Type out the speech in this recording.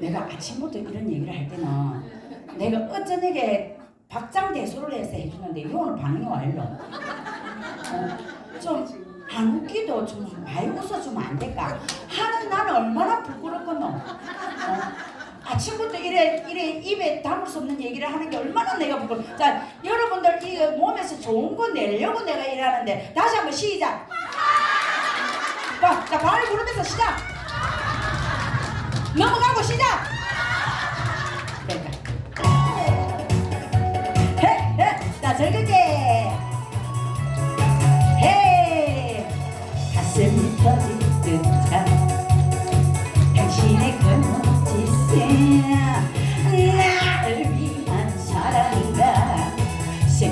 내가 아침부터 이런 얘기를 할 때는 내가 어쩌내게 박장대소를 해서 해주는데 이거는 반응이 와일로 어, 좀안 웃기도 좀 많이 웃어주면 안 될까 하는 나는 얼마나 부끄럽겠노 어, 아침부터 이래 이래 입에 담을 수 없는 얘기를 하는 게 얼마나 내가 부끄러. 자 여러분들 이 몸에서 좋은 거 내려고 내가 일하는데 다시 한번 시작. 자, 자 발을 부르면서 시작. 넘어가고 시작.